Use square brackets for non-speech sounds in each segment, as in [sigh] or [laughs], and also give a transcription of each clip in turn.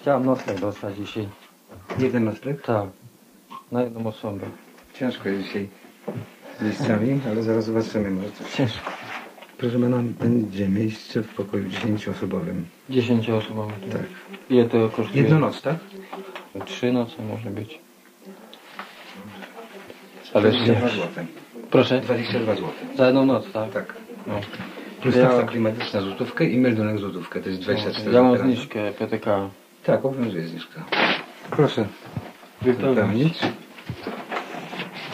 Chciałem nocleg dostać dzisiaj. Jeden nocleg? Tak. Na jedną osobę. Ciężko jest dzisiaj z miejscami, ale zaraz zobaczymy może coś. Ciężko. Proszę pana, będzie miejsce w pokoju 10-osobowym. 10 osób mamy tu. Tak. Ile to kosztuje? Jedną noc, tak? Trzy noce może być. Ale 22 jeszcze... zł. Proszę? 22 zł. Za jedną noc, tak? Tak. No. Plus Ja- klimatyczna złotówkę i meldunek złotówkę, to jest 24 Ja mam zł. zniżkę PTK. Tak, obowiązuje zniżka. Proszę wypełnić.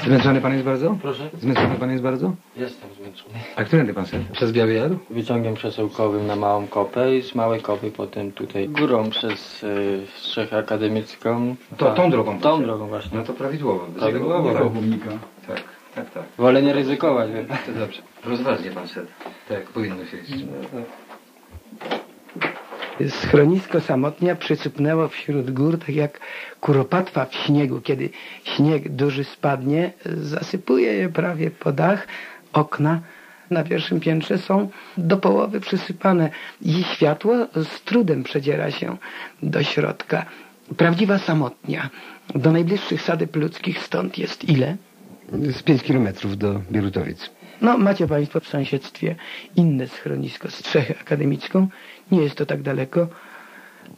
Zmęczony pan jest bardzo? Proszę? Zmęczony pan jest bardzo? Jestem zmęczony. A którędy pan szedł? Przez Biały Jar? Wyciągiem przesyłkowym na małą kopę i z małej kopy potem tutaj górą przez y, strzechę akademicką. To- tą drogą Tą drogą właśnie. No to prawidłowo. Prawidłowo. Tak, tak, tak. tak. Wolę nie ryzykować. To dobrze. Rozważnie pan szedł. Tak, powinno się iść. Schronisko samotnia przysypnęło wśród gór, tak jak kuropatwa w śniegu. Kiedy śnieg duży spadnie, zasypuje je prawie po dach. Okna na pierwszym piętrze są do połowy przysypane i światło z trudem przedziera się do środka. Prawdziwa samotnia. Do najbliższych sadeb ludzkich stąd jest ile? Z 5 kilometrów do Bierutowic. No, macie Państwo w sąsiedztwie inne schronisko, strzechę akademicką. Nie jest to tak daleko,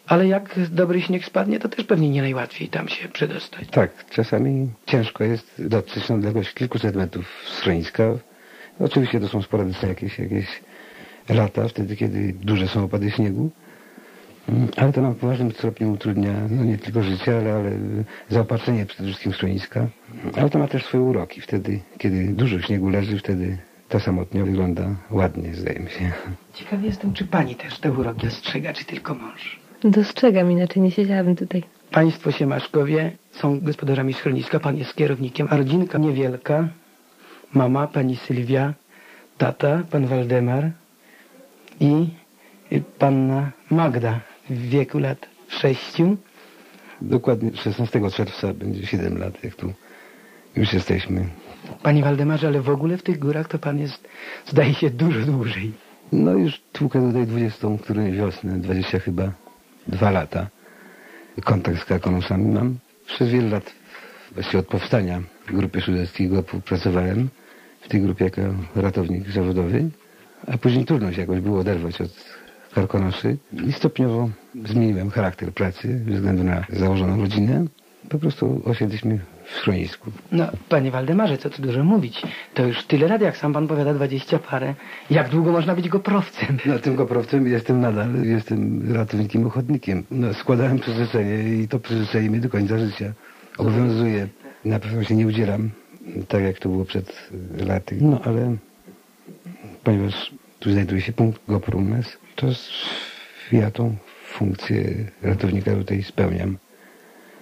ale jak dobry śnieg spadnie, to też pewnie nie najłatwiej tam się przedostać. Tak, czasami ciężko jest dotrzeć na odległość kilkuset metrów schroniska. Oczywiście to są sporadyczne jakieś, jakieś lata, wtedy kiedy duże są opady śniegu. Mm, Ale to nam w poważnym stopniu utrudnia no nie tylko życie, ale, ale zaopatrzenie przede wszystkim schroniska. Ale to ma też swoje uroki. Wtedy, kiedy dużo śniegu leży, wtedy ta samotnia wygląda ładnie, zdaje mi się. Ciekawy jestem, czy Pani też te uroki dostrzega, czy tylko mąż. Dostrzegam, inaczej nie siedziałabym tutaj. Państwo Siemaszkowie są gospodarzami schroniska, Pan jest kierownikiem, a rodzinka niewielka. Mama, Pani Sylwia, tata, Pan Waldemar i i Panna Magda w wieku lat sześciu. Dokładnie 16 czerwca będzie 7 lat, jak tu już jesteśmy. Panie Waldemarze, ale w ogóle w tych górach to Pan jest, zdaje się, dużo dłużej. No już tłukę tutaj 20, której wiosnę, 20 chyba, dwa lata. Kontakt z Karkonusami mam. Przez wiele lat, właściwie od powstania grupy sudeckiej pracowałem w tej grupie jako ratownik zawodowy, a później trudno się jakoś było oderwać od Karkonosy i stopniowo zmieniłem charakter pracy ze względu na założoną rodzinę. Po prostu osiedliśmy w schronisku. No, panie Waldemarze, co tu dużo mówić. To już tyle lat, jak sam pan powiada, dwadzieścia parę. Jak długo można być goprowcem? No tym koprowcem jestem nadal, jestem ratownikiem, ochotnikiem. No, składałem przyrzeczenie i to przyrzeczenie mnie do końca życia obowiązuje. Na pewno się nie udzielam, tak jak to było przed laty. No ale ponieważ tu znajduje się punkt GoPrumes, to ja tą funkcję ratownika tutaj spełniam.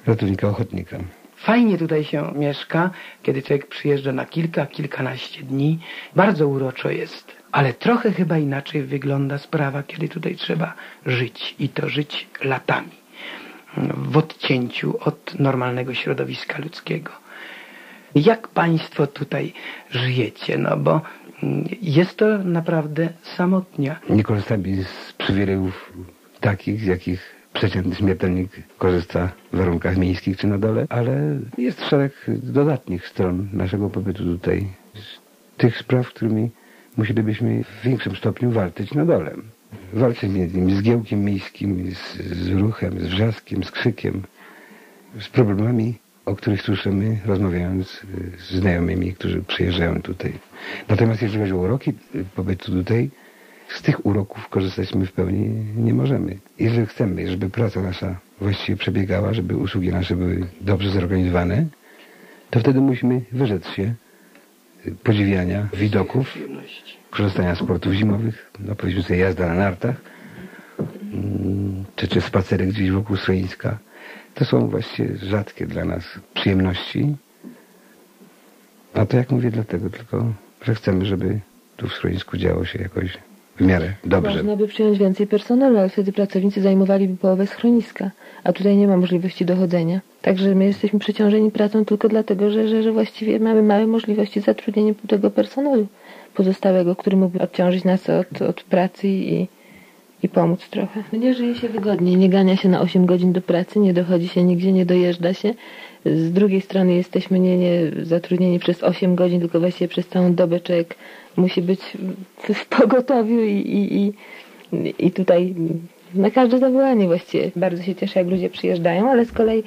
Ratownika ochotnika. Fajnie tutaj się mieszka, kiedy człowiek przyjeżdża na kilka, kilkanaście dni. Bardzo uroczo jest. Ale trochę chyba inaczej wygląda sprawa, kiedy tutaj trzeba żyć. I to żyć latami. W odcięciu od normalnego środowiska ludzkiego. Jak państwo tutaj żyjecie? No bo mm, jest to naprawdę samotnia. Nie korzystamy z przywilejów takich, z jakich przeciętny śmiertelnik korzysta w warunkach miejskich czy na dole, ale jest szereg dodatnich stron naszego pobytu tutaj. Tych spraw, którymi musielibyśmy w większym stopniu walczyć na dole. Walczyć między innymi z giełkiem miejskim, z, z ruchem, z wrzaskiem, z krzykiem, z problemami, o których słyszymy rozmawiając y, z znajomymi, którzy przyjeżdżają tutaj. Natomiast jeżeli chodzi o uroki pobytu tutaj, z tych uroków korzystać my w pełni nie możemy. Jeżeli chcemy, żeby praca nasza właściwie przebiegała, żeby usługi nasze były dobrze zorganizowane, to wtedy musimy wyrzec się podziwiania widoków, korzystania z sportów zimowych, no powiedzmy sobie jazda na nartach, mm, czy, czy spacerek gdzieś wokół schroniska. To są właściwie rzadkie dla nas przyjemności. A to jak mówię dlatego tylko, że chcemy, żeby tu w schronisku działo się jakoś w miarę dobrze. Można by przyjąć więcej personelu, ale wtedy pracownicy zajmowaliby połowę schroniska, a tutaj nie ma możliwości dochodzenia. Także my jesteśmy przeciążeni pracą tylko dlatego, że, że, że właściwie mamy małe możliwości zatrudnienia tego personelu pozostałego, który mógłby odciążyć nas od, od pracy i, i pomóc trochę. Nie żyje się wygodnie, nie gania się na 8 godzin do pracy, nie dochodzi się nigdzie, nie dojeżdża się. Z drugiej strony jesteśmy nie, nie zatrudnieni przez 8 godzin, tylko właściwie przez całą dobę człowiek musi być w, pogotowiu i, i, i, i tutaj na każde zawołanie właściwie. Bardzo się cieszę, jak ludzie przyjeżdżają, ale z kolei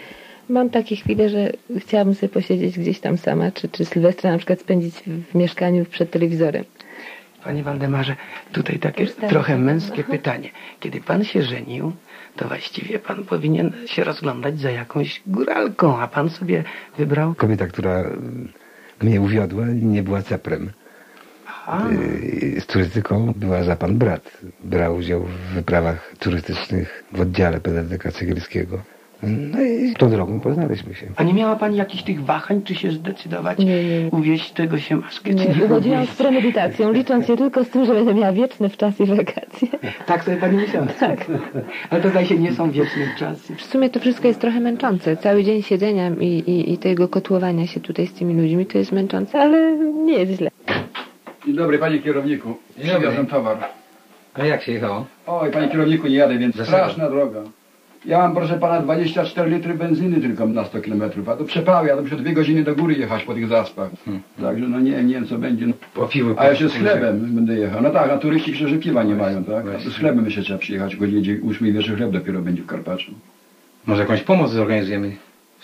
mam takie chwile, że chciałabym sobie posiedzieć gdzieś tam sama, czy, czy Sylwestra na przykład spędzić w mieszkaniu przed telewizorem. Panie Waldemarze, tutaj takie trochę męskie pytanie. Kiedy pan się żenił, to właściwie pan powinien się rozglądać za jakąś góralką, a pan sobie wybrał... Kobieta, która y, mnie uwiodła, nie była ceprem. A, Y, Z turystyką była za pan brat. Brał udział w wyprawach turystycznych w oddziale PZDK Cegielskiego. No i tą drogą poznaliśmy się. a nie miała pani jakichś tych wahań, czy się zdecydować, Nie, nie, uwieść tego się maskę, czy Nie, nie urodziłam z premedytacją, licząc się tylko z tym, że będę miała wieczny w czas i wakacje. Tak sobie pani myślała? Tak. [laughs] Ale to zdaje się nie są wieczne czasy. W sumie to wszystko jest trochę męczące. Cały dzień siedzenia i, i, i tego kotłowania się tutaj z tymi ludźmi to jest męczące, ale nie jest źle. Dzień dobry panie kierowniku. Dzień dobry. Przywiozłem towar. A jak się jechało? Oj, panie kierowniku nie jadę, więc Dlaczego? straszna droga. Ja mam proszę pana 24 litry benzyny tylko na 100 km, a to przeprawy, ja to muszę dwie godziny do góry jechać po tych zaspach. Także no nie, nie wiem co będzie. No. Po piwu. A ja się z chlebem będę jechał. No tak, a turyści przeszukiwań nie mają, tak? A to z chlebem jeszcze trzeba przyjechać, godzinie 8 wieczór chleb dopiero będzie w Karpaczu. Może jakąś pomoc zorganizujemy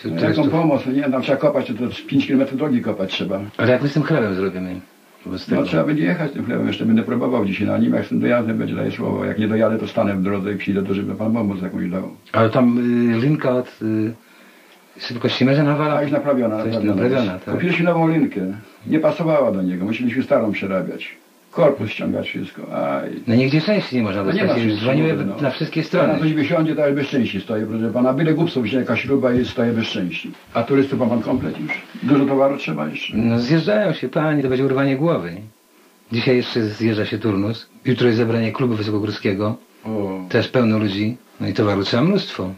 No, jaką pomoc? No nie tam trzeba kopać, to, to 5 km drogi kopać trzeba. Ale jak my z tym chlebem zrobimy? Wobec No tego. trzeba będzie jechać tym chlebem, jeszcze będę próbował dzisiaj na nim, jak z tym dojazdem będzie daje słowo. Jak nie dojadę, to stanę w drodze i przyjdę, to żeby pan pomoc jakąś dał. Ale tam y, linka od y, szybkości mierza nawala. A już naprawiona, naprawiona. naprawiona, tak. Kupiliśmy nową linkę. Nie pasowała do niego. Musieliśmy starą przerabiać. Korpus ściągać wszystko. Aj. No nigdzie części nie można No nie dostać. Już części, Dzwoniły no. na wszystkie strony. coś wysiądzie, to aż bez części stoi, proszę pana. Byle głupstwo wziąć jakaś śruba i stoję bez części. A turystów ma pan komplet już. Dużo towaru trzeba jeszcze. No zjeżdżają się panie, to będzie urwanie głowy. Dzisiaj jeszcze zjeżdża się turnus. Jutro jest zebranie klubu wysokogórskiego. O. Też pełno ludzi. No i towaru trzeba mnóstwo.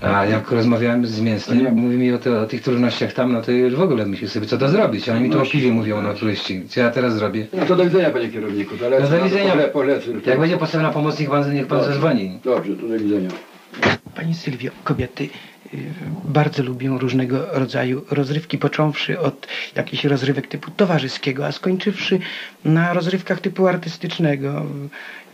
A jak rozmawiałem z mięsnym, mówi mi o, to, o tych trudnościach tam, no to już w ogóle myślę sobie, co to zrobić. Oni mi to o piwie mówią, no turyści. Co ja teraz zrobię? No to do widzenia panie kierowniku. No do widzenia. Pole, polecę. Jak będzie potrzebna pomoc, niech pan, niech pan Dobrze. zadzwoni. Dobrze, to do widzenia. Pani Sylwio, kobiety bardzo lubią różnego rodzaju rozrywki, począwszy od jakichś rozrywek typu towarzyskiego, a skończywszy na rozrywkach typu artystycznego,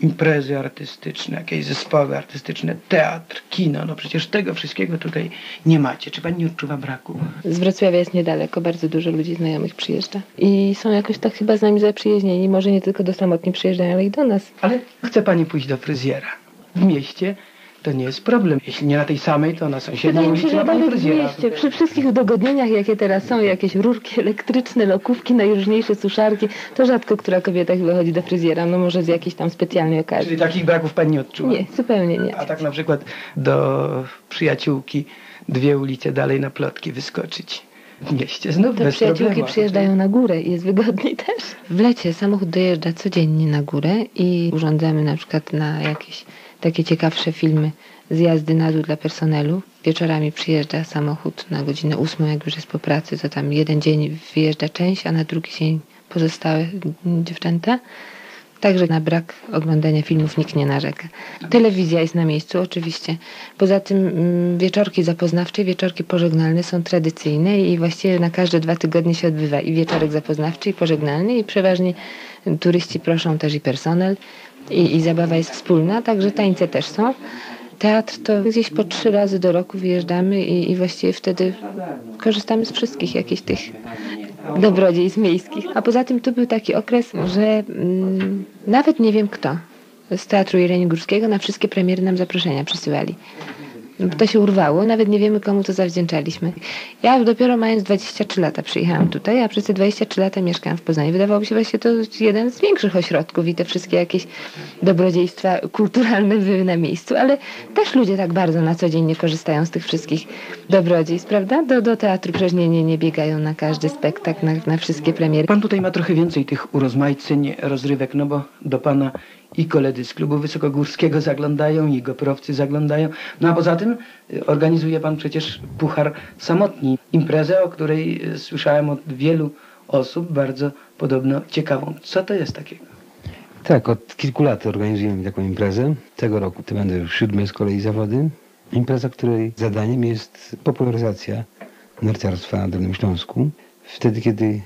y, imprezy artystyczne, jakieś zespoły artystyczne, teatr, kino. No przecież tego wszystkiego tutaj nie macie. Czy pani nie odczuwa braku? Z Wrocławia jest niedaleko, bardzo dużo ludzi znajomych przyjeżdża. I są jakoś tak chyba z nami zaprzyjaźnieni. Może nie tylko do samotni przyjeżdżają, ale i do nas. Ale chce pani pójść do fryzjera w mieście. To nie jest problem. Jeśli nie na tej samej, to na sąsiedniej ulicy ma fryzjera. mieście, przy wszystkich udogodnieniach, jakie teraz są, jakieś rurki [laughs] elektryczne, lokówki, najróżniejsze suszarki, to rzadko która kobieta chyba chodzi do fryzjera, no może z jakiejś tam specjalnej okazji. Czyli takich braków pani nie odczuwa? Nie, zupełnie nie. A tak na przykład do przyjaciółki dwie ulice dalej na plotki wyskoczyć w mieście znów To bez przyjaciółki problemu. przyjeżdżają na górę i jest wygodniej też. W lecie samochód dojeżdża codziennie na górę i urządzamy na przykład na jakieś takie ciekawsze filmy zjazdy na dół dla personelu. Wieczorami przyjeżdża samochód na godzinę ósmą, jak już jest po pracy, to tam jeden dzień wyjeżdża część, a na drugi dzień pozostałe dziewczęta. Także na brak oglądania filmów nikt nie narzeka. Telewizja jest na miejscu, oczywiście. Poza tym mm, wieczorki zapoznawcze, wieczorki pożegnalne są tradycyjne i właściwie na każde dwa tygodnie się odbywa i wieczorek zapoznawczy i pożegnalny i przeważnie turyści proszą też i personel i, i zabawa jest wspólna, także tańce też są. Teatr to gdzieś po trzy razy do roku wyjeżdżamy i, i właściwie wtedy korzystamy z wszystkich jakichś tych dobrodziejstw miejskich. A poza tym tu był taki okres, że mm, nawet nie wiem kto z Teatru Jeleni Górskiego na wszystkie premiery nam zaproszenia przysyłali. To się urwało, nawet nie wiemy komu to zawdzięczaliśmy. Ja dopiero mając 23 lata przyjechałam tutaj, a przez te 23 lata mieszkałam w Poznaniu. Wydawało mi się właśnie to jeden z większych ośrodków i te wszystkie jakieś dobrodziejstwa kulturalne były na miejscu, ale też ludzie tak bardzo na co dzień nie korzystają z tych wszystkich dobrodziejstw, prawda? Do, do teatru przecież nie, nie, nie biegają na każdy spektakl, na, na wszystkie premiery. Pan tutaj ma trochę więcej tych urozmaiceń, rozrywek, no bo do pana i koledzy z klubu wysokogórskiego zaglądają, i goprowcy zaglądają. No a poza tym y, organizuje pan przecież Puchar Samotni. Imprezę, o której y, słyszałem od wielu osób, bardzo podobno ciekawą. Co to jest takiego? Tak, od kilku lat organizujemy taką imprezę. Tego roku to będą już siódme z kolei zawody. Impreza, której zadaniem jest popularyzacja narciarstwa na Dolnym Śląsku. Wtedy, kiedy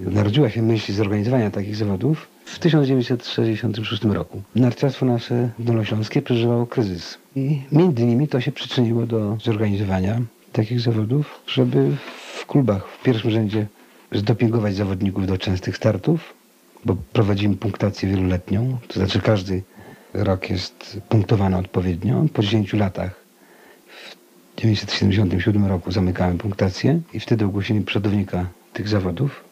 narodziła się myśl zorganizowania takich zawodów, w 1966 roku. Narciarstwo nasze dolnośląskie przeżywało kryzys. I między innymi to się przyczyniło do zorganizowania takich zawodów, żeby w klubach w pierwszym rzędzie zdopingować zawodników do częstych startów, bo prowadzimy punktację wieloletnią, to znaczy każdy rok jest punktowany odpowiednio. Po 10 latach w 1977 roku zamykamy punktację i wtedy ogłosili przodownika tych zawodów.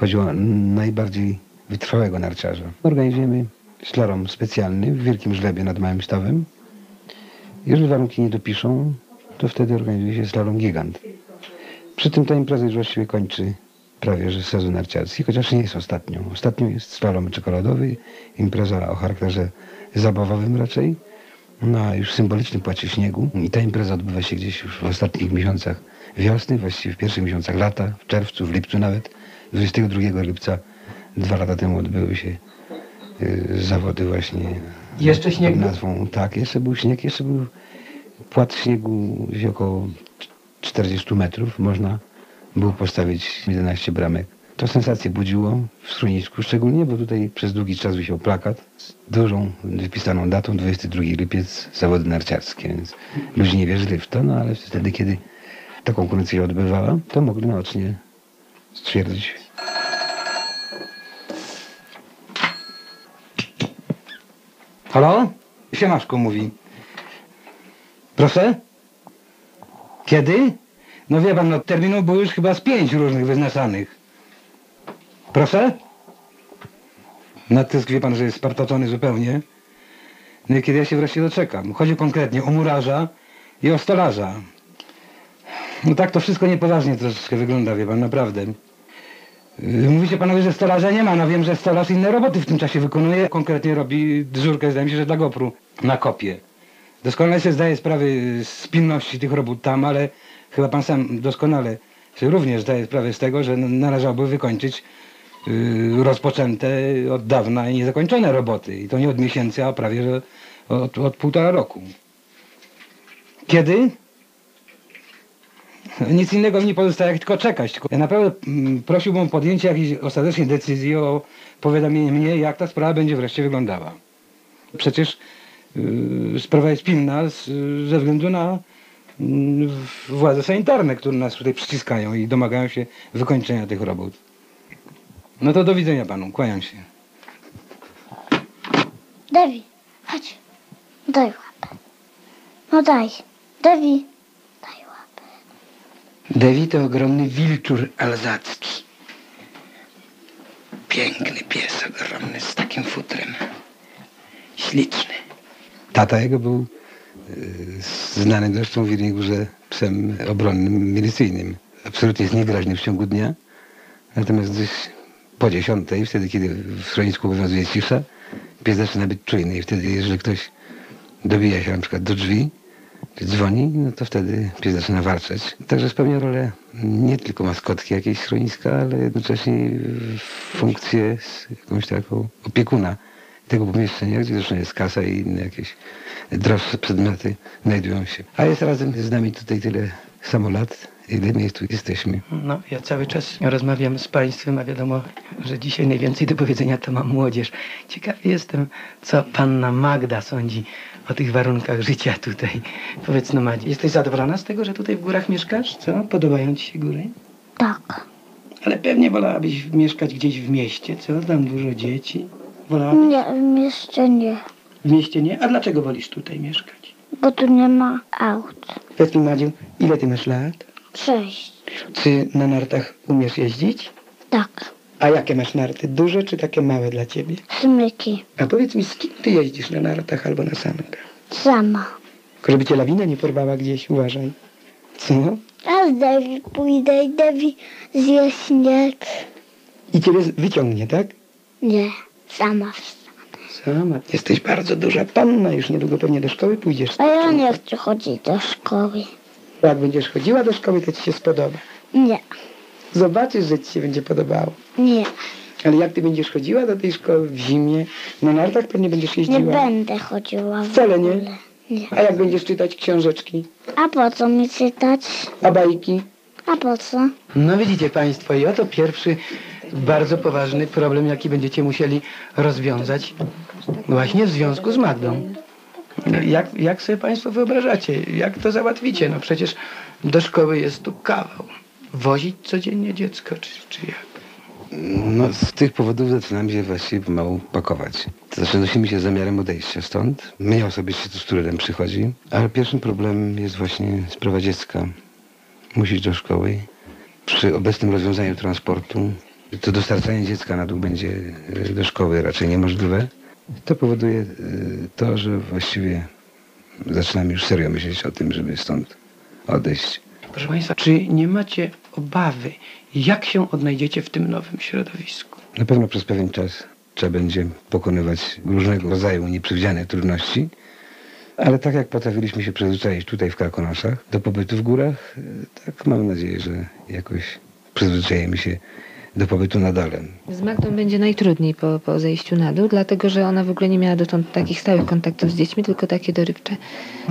Chodziło o najbardziej wytrwałego narciarza. Organizujemy slalom specjalny w Wielkim Żlebie nad Małym Stawem. Jeżeli warunki nie dopiszą, to wtedy organizuje się slalom gigant. Przy tym ta impreza już właściwie kończy prawie że sezon narciarski, chociaż nie jest ostatnią. Ostatnią jest slalom czekoladowy, impreza o charakterze zabawowym raczej, no a już symboliczny płacie śniegu. I ta impreza odbywa się gdzieś już w ostatnich miesiącach wiosny, właściwie w pierwszych miesiącach lata, w czerwcu, w lipcu nawet. 22 lipca dwa lata temu odbyły się y, zawody właśnie Jeszcze śnieg pod nazwą. Tak, jeszcze był śnieg, jeszcze był płat śniegu około 40 metrów. Można było postawić 11 bramek. To sensację budziło w schronisku, szczególnie, bo tutaj przez długi czas wisiał plakat z dużą wypisaną datą 22 lipiec zawody narciarskie, więc ludzie nie wierzyli w to, no ale wtedy, kiedy ta konkurencja się odbywała, to mogli naocznie stwierdzić, Halo? Siemaszko mówi. Proszę? Kiedy? No wie pan, no terminów było już chyba z pięć różnych wyznaczanych. Proszę? Natysk wie pan, że jest spartacony zupełnie. No i kiedy ja się wreszcie doczekam. Chodzi konkretnie o murarza i o stolarza. No tak to wszystko niepoważnie troszeczkę wygląda, wie pan, naprawdę. Yy, Mówicie panowie, że stolarza nie ma. No wiem, że stolarz inne roboty w tym czasie wykonuje. Konkretnie robi dyżurkę, zdaje mi się, że dla GoPru na kopie. Doskonale sobie zdaję sprawę z pilności tych robót tam, ale chyba pan sam doskonale sobie również zdaje sprawę z tego, że należałoby wykończyć yy, rozpoczęte od dawna i niezakończone roboty. I to nie od miesięcy, a prawie że od, od półtora roku. Kiedy? Nic innego mi nie pozostaje, jak tylko czekać. Tylko ja naprawdę mm, prosiłbym o podjęcie jakiejś ostatecznej decyzji o powiadomienie mnie, jak ta sprawa będzie wreszcie wyglądała. Przecież yy, sprawa jest pilna z, ze względu na yy, władze sanitarne, które nas tutaj przyciskają i domagają się wykończenia tych robót. No to do widzenia panu, kłaniam się. Dewi, chodź. Daj łapę. No daj. Dewi. Dewi to ogromny wilczur alzacki. Piękny pies, ogromny, z takim futrem. Śliczny. Tata jego był yy, znany zresztą w Jeleniej Górze psem obronnym, milicyjnym. Absolutnie jest niegroźny w ciągu dnia. Natomiast gdzieś po dziesiątej, wtedy kiedy w schronisku obowiązuje cisza, pies zaczyna być czujny i wtedy jeżeli ktoś dobija się na przykład do drzwi, dzwoni, no to wtedy pies zaczyna warczeć. Także spełnia rolę nie tylko maskotki jakiejś schroniska, ale jednocześnie funkcję z jakąś taką opiekuna tego pomieszczenia, gdzie zresztą jest kasa i inne jakieś droższe przedmioty znajdują się. A jest razem z nami tutaj tyle samo lat, ile my tu jesteśmy. No, ja cały czas rozmawiam z Państwem, a wiadomo, że dzisiaj najwięcej do powiedzenia to ma młodzież. Ciekawy jestem, co panna Magda sądzi o tych warunkach życia tutaj. Powiedz no Madzie, jesteś zadowolona z tego, że tutaj w górach mieszkasz? Co? Podobają Ci się góry? Tak. Ale pewnie wolałabyś mieszkać gdzieś w mieście, co? Tam dużo dzieci. Wolałabyś... Nie, w mieście nie. W mieście nie? A dlaczego wolisz tutaj mieszkać? Bo tu nie ma aut. Powiedz mi Madziu, ile Ty masz lat? Sześć. Czy na nartach umiesz jeździć? Tak. A jakie masz narty? Duże czy takie małe dla Ciebie? Smyki. A powiedz mi, z kim Ty jeździsz na nartach albo na sankach? Sama. Tylko Żeby Cię lawina nie porwała gdzieś, uważaj. Co? A z Dewi pójdę i Dewi zje śnieg. I Ciebie wyciągnie, tak? Nie. Sama wstanę. Sama. Jesteś bardzo duża panna, już niedługo pewnie do szkoły pójdziesz. A ja nie chcę chodzić do szkoły. Jak będziesz chodziła do szkoły, to Ci się spodoba. Nie. Zobaczysz, że Ci się będzie podobało. Nie. Ale jak ty będziesz chodziła do tej szkoły w zimie? Na nartach pewnie będziesz Nie jeździła. będę chodziła Wcale nie? Nie. A jak będziesz czytać książeczki? A po co mi czytać? A bajki? A po co? No widzicie Państwo, i oto pierwszy bardzo poważny problem, jaki będziecie musieli rozwiązać właśnie w związku z Magdą. No, Jak, jak sobie Państwo wyobrażacie? Jak to załatwicie? No przecież do szkoły jest tu kawał. Wozić codziennie dziecko, czy, czy jak? No, z tych powodów zaczynam się właściwie pomału pakować. Nosimy się zamiarem odejścia stąd. Mnie osobiście to z którym przychodzi, ale pierwszym problemem jest właśnie sprawa dziecka. Musisz do szkoły. Przy obecnym rozwiązaniu transportu to dostarczanie dziecka na dół będzie e, do szkoły raczej niemożliwe. To powoduje e, to, że właściwie zaczynam już serio myśleć o tym, żeby stąd odejść. Proszę Państwa, czy nie macie obawy, jak się odnajdziecie w tym nowym środowisku? Na pewno przez pewien czas trzeba będzie pokonywać różnego rodzaju nieprzewidziane trudności, ale tak jak potrafiliśmy się przyzwyczaić tutaj w Karkonoszach do pobytu w górach, e, tak mam nadzieję, że jakoś przyzwyczajemy się do pobytu na dole. Z Magdą będzie najtrudniej po, po zejściu na dół, dlatego że ona w ogóle nie miała dotąd takich stałych kontaktów z dziećmi, tylko takie dorywcze.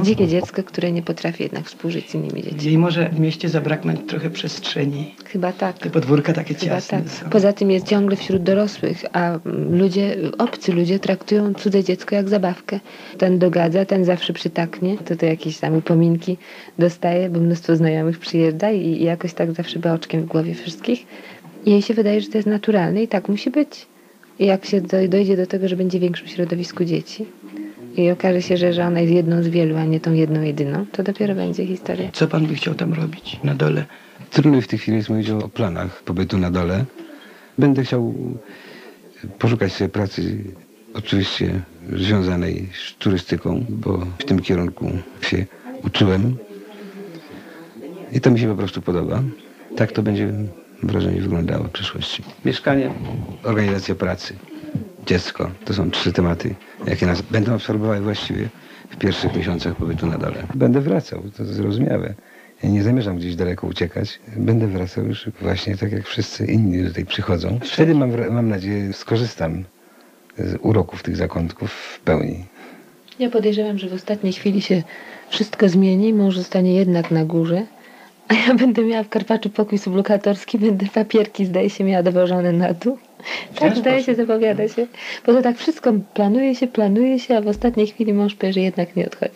Dzikie dziecko, które nie potrafi jednak współżyć z innymi dziećmi. Jej może w mieście zabraknąć trochę przestrzeni. Chyba tak. Te podwórka takie Chyba ciasne tak. są. Poza tym jest ciągle wśród dorosłych, a ludzie, obcy ludzie traktują cudze dziecko jak zabawkę. Ten dogadza, ten zawsze przytaknie, to to jakieś tam upominki dostaje, bo mnóstwo znajomych przyjeżdża i, i jakoś tak zawsze ba oczkiem w głowie wszystkich. I jej się wydaje, że to jest naturalne i tak musi być. I jak się do, dojdzie do tego, że będzie w większym środowisku dzieci i okaże się, że, że ona jest jedną z wielu, a nie tą jedną jedyną, to dopiero będzie historia. Co pan by chciał tam robić na dole? Trudno mi w tej chwili jest mówić o planach pobytu na dole. Będę chciał poszukać sobie pracy, oczywiście związanej z turystyką, bo w tym kierunku się uczyłem. I to mi się po prostu podoba. Tak to będzie, wrażenie, wyglądało w przyszłości. Mieszkanie. Organizacja pracy, dziecko, to są trzy tematy, jakie nas będą absorbowały właściwie w pierwszych miesiącach pobytu na dole. Będę wracał, to zrozumiałe. Ja nie zamierzam gdzieś daleko uciekać. Będę wracał już właśnie tak, jak wszyscy inni tutaj przychodzą. Wtedy mam, mam nadzieję, skorzystam z uroków tych zakątków w pełni. Ja podejrzewam, że w ostatniej chwili się wszystko zmieni, mąż zostanie jednak na górze, a ja będę miała w Karpaczu pokój sublokatorski, będę papierki, zdaje się, miała dowożone na dół. Tak, zdaje się, zapowiada się. Bo to tak wszystko planuje się, planuje się, a w ostatniej chwili mąż powie, że jednak nie odchodzi.